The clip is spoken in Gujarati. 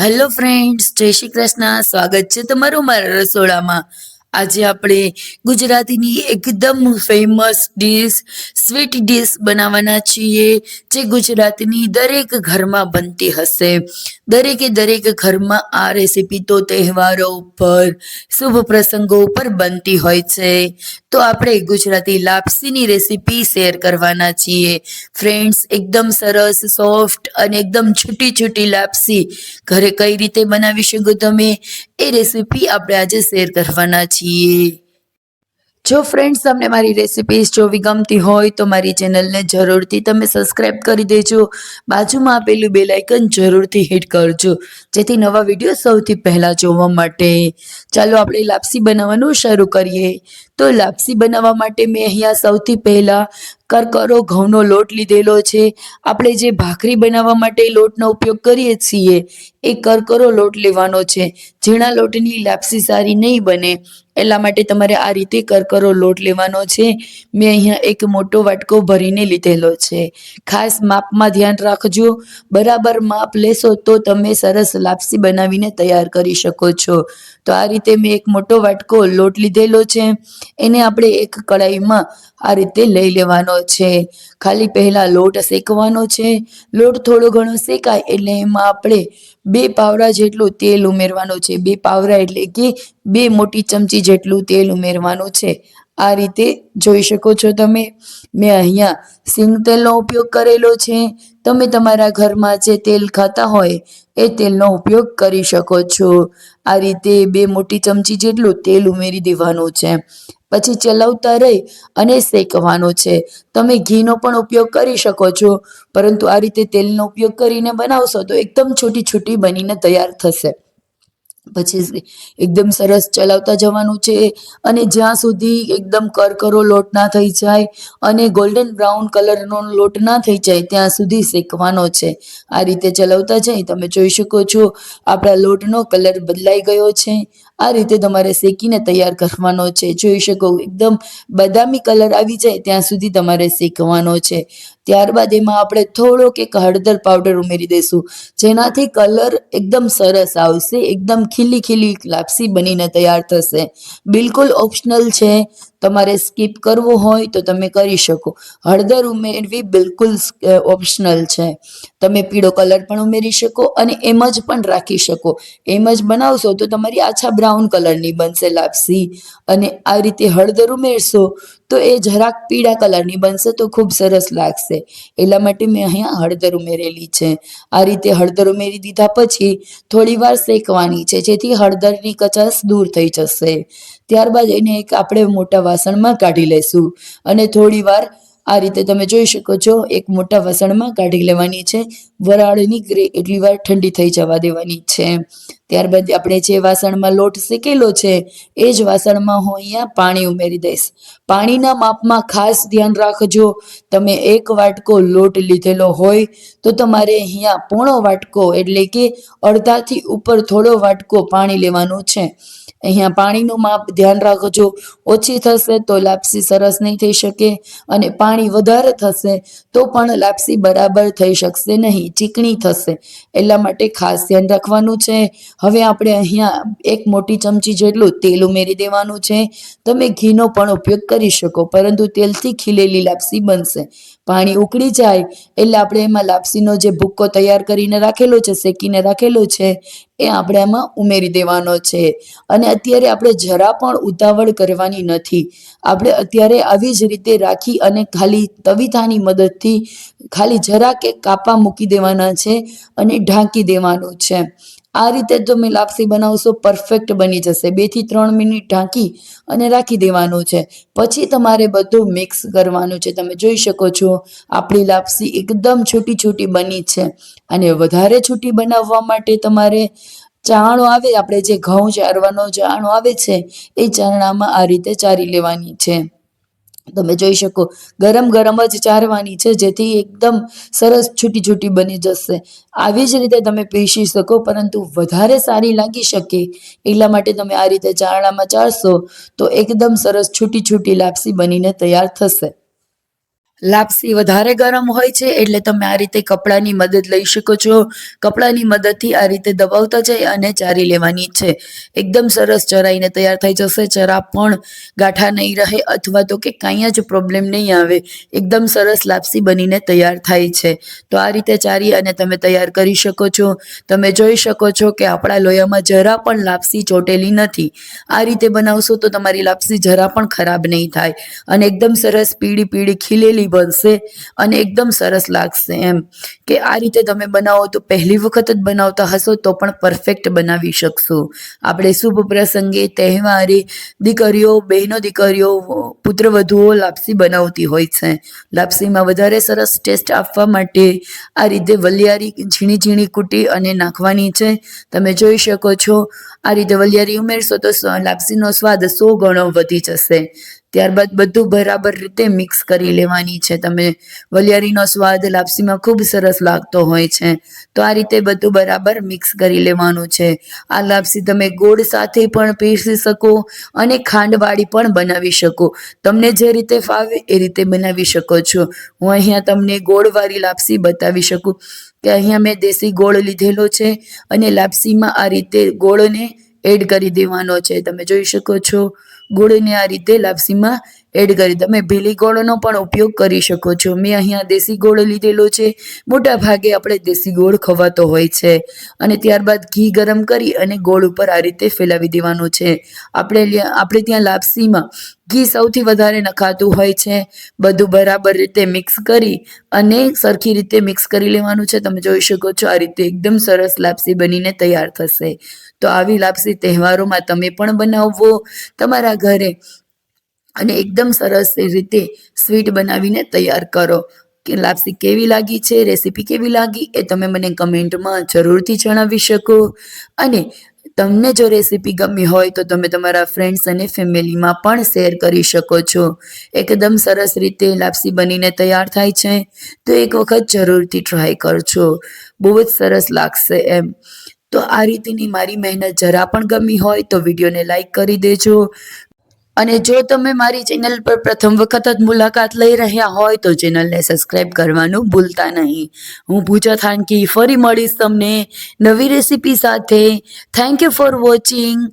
હેલો ફ્રેન્ડ્સ જય શ્રી કૃષ્ણ. સ્વાગત છે તમારું મારા રસોડામાં. આજે આપણે ગુજરાતીની એકદમ ફેમસ ડીશ સ્વીટ ડીશ બનાવવાના છીએ, જે ગુજરાતની દરેક ઘરમાં બનતી હશે. દરેકે દરેક ઘરમાં આ રેસીપી તો તહેવારો ઉપર, શુભ પ્રસંગો ઉપર બનતી હોય છે. તો આપણે ગુજરાતી લાપસીની રેસીપી શેર કરવાના છીએ. ફ્રેન્ડ્સ એકદમ સરસ સોફ્ટ અને એકદમ છૂટી છૂટી લાપસી. ઘરે કઈ રીતે બનાવી શકો તમે? એ રેસીપી આપણે આજે શેર કરવાના છીએ. જો ફ્રેન્ડ્સ તમને મારી રેસિપીઝ જોવી ગમતી હોય તો મારી ચેનલને જરૂરથી તમે સબસ્ક્રાઇબ કરી દેજો. બાજુમાં આપેલું બેલ આઇકન જરૂરથી હિટ કરજો. જેથી નવા વીડિયો સૌથી પહેલાં જોવા માટે. ચાલો આપણે લાપસી બનાવવાનું શરૂ કરીએ. તો લાપસી બનાવવા માટે મેં અહીંયા સૌથી પહેલાં કરકરો ઘઉંનો લોટ લીધેલો છે. આપણે જે ભાખરી બનાવવા માટે લોટનો ઉપયોગ કરીએ છીએ એ કરકરો લોટ લેવાનો છે. ઝીણા લોટની લાપસી સારી નહીં બને. એટલા માટે તમારે આ રીતે કરકરો લોટ લેવાનો છે. મેં અહીંયા એક મોટો વાટકો ભરીને લીધેલો છે. ખાસ માપમાં ધ્યાન રાખજો. બરાબર માપ લેશો તો તમે સરસ લાપસી બનાવીને તૈયાર કરી શકો છો. તો આ રીતે મેં એક મોટો વાટકો લોટ લીધેલો છે. એને આપણે એક કડાઈમાં આ રીતે લઈ લેવાનો છે. ખાલી પહેલાં લોટ શેકવાનો છે. લોટ થોડો ઘણો શેકાય એટલે એમાં આપણે બે પાવડા જેટલું તેલ ઉમેરવાનું છે. બે પાવડા એટલે કે બે મોટી ચમચી જેટલું તેલ ઉમેરવાનું છે. આ રીતે જોઈ શકો છો તમે. મેં અહીંયા સિંગ તેલનો ઉપયોગ કરેલો છે. તમે તમારા ઘરમાં જે તેલ ખાતા હોય એ તેલનો ઉપયોગ કરી શકો છો. આ રીતે બે મોટી ચમચી જેટલું તેલ ઉમેરી દેવાનું છે. પછી ચલાવતા રહી અને શેકવાનું છે. તમે ઘીનો પણ ઉપયોગ કરી શકો છો. પરંતુ આ રીતે તેલનો ઉપયોગ કરીને બનાવશો તો એકદમ છૂટી છૂટી બનીને તૈયાર થશે. પછી એકદમ સરસ ચલાવતા જવાનું છે અને જ્યાં સુધી એકદમ કરકરો લોટ ના થઈ જાય અને ગોલ્ડન બ્રાઉન કલરનો લોટ ના થઈ જાય ત્યાં સુધી શેકવાનો છે. આ રીતે ચલાવતા જાય તમે જોઈ શકો છો. આપણા લોટનો કલર બદલાઈ ગયો છે. આ રીતે તમારે શેકીને તૈયાર કરવાનો છે. જોઈ શકો એકદમ બદામી કલર આવી જાય ત્યાં સુધી તમારે શેકવાનો છે. ત્યારબાદ એમાં આપણે થોડોક એક હળદર પાવડર ઉમેરી દઈશું. જેનાથી કલર એકદમ સરસ આવશે. એકદમ ખીલી ખીલી લાપસી બનીને તૈયાર થશે. બિલકુલ ઓપ્શનલ છે. તમારે સ્કીપ કરવો હોય તો તમે કરી શકો. હળદર ઉમેરવી બિલકુલ ઓપ્શનલ છે. તમે પીળો કલર પણ ઉમેરી શકો અને એમ જ પણ રાખી શકો. એમ જ બનાવશો તો તમારી આછા બ્રાઉન કલરની બનશે લાપસી. અને આ રીતે હળદર ઉમેરશો તો એ જરાક પીળા કલરની બનશે તો ખૂબ સરસ લાગશે. એટલા માટે મેં અહીંયા હળદર ઉમેરેલી છે. આ રીતે હળદર ઉમેરી દીધા પછી થોડી વાર શેકવાની છે જેથી હળદરની કચાશ દૂર થઈ જશે. ત્યારબાદ એને એક આપણે મોટા વાસણમાં કાઢી લઈશું. અને થોડી વાર આ રીતે તમે જોઈ શકો છો, એક મોટા વાસણમાં કાઢી લેવાની છે. વરાળની ગ્રે એટલી વાર ઠંડી થઈ જવા દેવાની છે. ત્યારબાદ આપણે જે વાસણમાં લોટ શેકેલો છે, એ જ વાસણમાં હું અહીંયા પાણી ઉમેરી દઈશ. પાણીના માપમાં ખાસ ધ્યાન રાખજો. તમે એક વાટકો લોટ લીધેલો હોય, તો તમારે અહીંયા પોણો વાટકો એટલે કે અડધાથી ઉપર થોડો વાટકો પાણી લેવાનું છે. અહીંયા પાણીનું માપ ધ્યાન રાખજો. ઓછી થશે તો લાપસી સરસ નહીં થઈ શકે અને પાણી વધારે થશે તો પણ લાપસી બરાબર થઈ શકશે નહીં, ચીકણી થશે. એટલા માટે ખાસ ધ્યાન રાખવાનું છે. હવે આપણે અહીંયા એક મોટી ચમચી જેટલું તેલ ઉમેરી દેવાનું છે. તમે ઘીનો પણ ઉપયોગ કરી શકો, પરંતુ તેલથી ખીલેલી લાપસી બનશે. પાણી ઉકળી જાય એટલે આપણે એમાં લાપસીનો જે ભૂક્કો તૈયાર કરીને રાખેલો છે, શેકીને રાખેલો છે, એ આપણે એમાં ઉમેરી દેવાનો છે. અને અત્યારે આપણે જરા પણ ઉતાવળ કરવાની નથી. આપણે અત્યારે આવી જ રીતે રાખી અને ખાલી તવિથાની મદદથી ખાલી જરા કે કાપા મૂકી દેવાના છે અને ઢાંકી દેવાનું છે. આ રીતે તમે લાપસી બનાવશો પરફેક્ટ બની જશે. બેથી ત્રણ મિનિટ ઢાંકી અને રાખી દેવાનું છે. પછી તમારે બધું મિક્સ કરવાનું છે. તમે જોઈ શકો છો, આપણી લાપસી એકદમ છૂટી છૂટી બની છે. અને વધારે છૂટી બનાવવા માટે તમારે ચાણો આવે, આપણે જે ઘઉં ચારવાનો ચાણો આવે છે, એ ચારણામાં આ રીતે ચારી લેવાની છે. તમે જોઈ શકો, ગરમ ગરમ જ ચારવાની છે, જેથી એકદમ સરસ છૂટી છૂટી બની જશે. આવી જ રીતે તમે પીસી શકો, પરંતુ વધારે સારી લાગી શકે એટલા માટે તમે આ રીતે ચારણામાં ચારશો તો એકદમ સરસ છૂટી છૂટી લાપસી બનીને તૈયાર થશે. લાપસી વધારે ગરમ હોય છે, એટલે તમે આ રીતે કપડાની મદદ લઈ શકો છો. કપડાની મદદથી આ રીતે દબાવતા જઈ અને ચારી લેવાની છે. એકદમ સરસ ચરાઈને તૈયાર થઈ જશે. ચરા પણ ગાંઠા નહીં રહે અથવા તો કે કાંઈ જ પ્રોબ્લેમ નહીં આવે. એકદમ સરસ લાપસી બનીને તૈયાર થાય છે. તો આ રીતે ચારી અને તમે તૈયાર કરી શકો છો. તમે જોઈ શકો છો કે આપણા લોયામાં જરા પણ લાપસી ચોટેલી નથી. આ રીતે બનાવશો તો તમારી લાપસી જરા પણ ખરાબ નહીં થાય. અને એકદમ સરસ પીળી પીળી ખીલેલી બનશે અને એકદમ સરસ લાગશે એમ. કે આ રીતે તમે બનાવો તો પહેલી વખત જ બનાવતા હશો તો પણ પરફેક્ટ બનાવી શકશો. આપણે શુભ પ્રસંગે તહેવારે દીકરીઓ, બહેનો દીકરીઓ, પુત્રવધુઓ લાપસી બનાવતી હોય છે. લાપસીમાં વધારે સરસ ટેસ્ટ આપવા માટે આ રીતે વલિયારી ઝીણી ઝીણી કૂટી અને નાખવાની છે. તમે જોઈ શકો છો, આ રીતે વલિયારી ઉમેરશો તો લાપસીનો સ્વાદ સો ગણો વધી જશે. ત્યારબાદ બધું બરાબર રીતે મિક્સ કરી લેવાની છે. તમે વલિયારીનો સ્વાદ લાપસીમાં ખૂબ સરસ લાગતો હોય છે. તો આ રીતે બધું બરાબર મિક્સ કરી લેવાનું છે. આ લાપસી તમે ગોળ સાથે પણ પીસી શકો અને ખાંડવાળી પણ બનાવી શકો. તમને જે રીતે ફાવે એ રીતે બનાવી શકો છો. હું અહીંયા તમને ગોળવાળી લાપસી બતાવી શકું કે અહીંયા મેં દેશી ગોળ લીધેલો છે અને લાપસીમાં આ રીતે ગોળને એડ કરી દેવાનો છે. તમે જોઈ શકો છો. ગોળને આ રીતે લાપસીમાં એડ કરી તમે ભીલી ગોળનો પણ ઉપયોગ કરી શકો છો. મેં અહીંયા દેશી ગોળ લીધેલો છે. મોટા ભાગે આપણે દેશી ગોળ ખવાતો હોય છે. અને ત્યારબાદ ઘી ગરમ કરી અને ગોળ ઉપર આ રીતે ફેલાવી દેવાનું છે. આપણે આપણે ત્યાં લાપસીમાં ઘી સૌથી વધારે નખાતું હોય છે. બધું બરાબર રીતે મિક્સ કરી અને સરખી રીતે મિક્સ કરી લેવાનું છે. તમે જોઈ શકો છો આ રીતે એકદમ સરસ લાપસી બનીને તૈયાર થશે. તો આવી લાપસી તહેવારોમાં તમે પણ બનાવવો. તમારા ઘરે અને એકદમ સરસ રીતે સ્વીટ બનાવીને તૈયાર કરો. કે લાપસી કેવી લાગી છે, રેસીપી કેવી લાગી, એ તમે મને કમેન્ટમાં જરૂરથી જણાવી શકો. અને તમને જો રેસીપી ગમી હોય તો તમે તમારા ફ્રેન્ડ્સ અને ફેમિલીમાં પણ શેર કરી શકો છો. એકદમ સરસ રીતે લાપસી બનીને તૈયાર થાય છે. તો એક વખત જરૂરથી ટ્રાય કરજો. બહુ જ સરસ લાગશે એમ. તો આ રીતની મારી મહેનત જરા પણ ગમી હોય તો વિડીયોને લાઈક કરી દેજો. અને જો તમે મારી ચેનલ પર પ્રથમ વખત જ મુલાકાત લઈ રહ્યા હોય તો ચેનલને સબસ્ક્રાઇબ કરવાનું ભૂલતા નહીં. હું પૂજા થાનકી ફરી મળીશ તમને નવી રેસીપી સાથે. Thank you for watching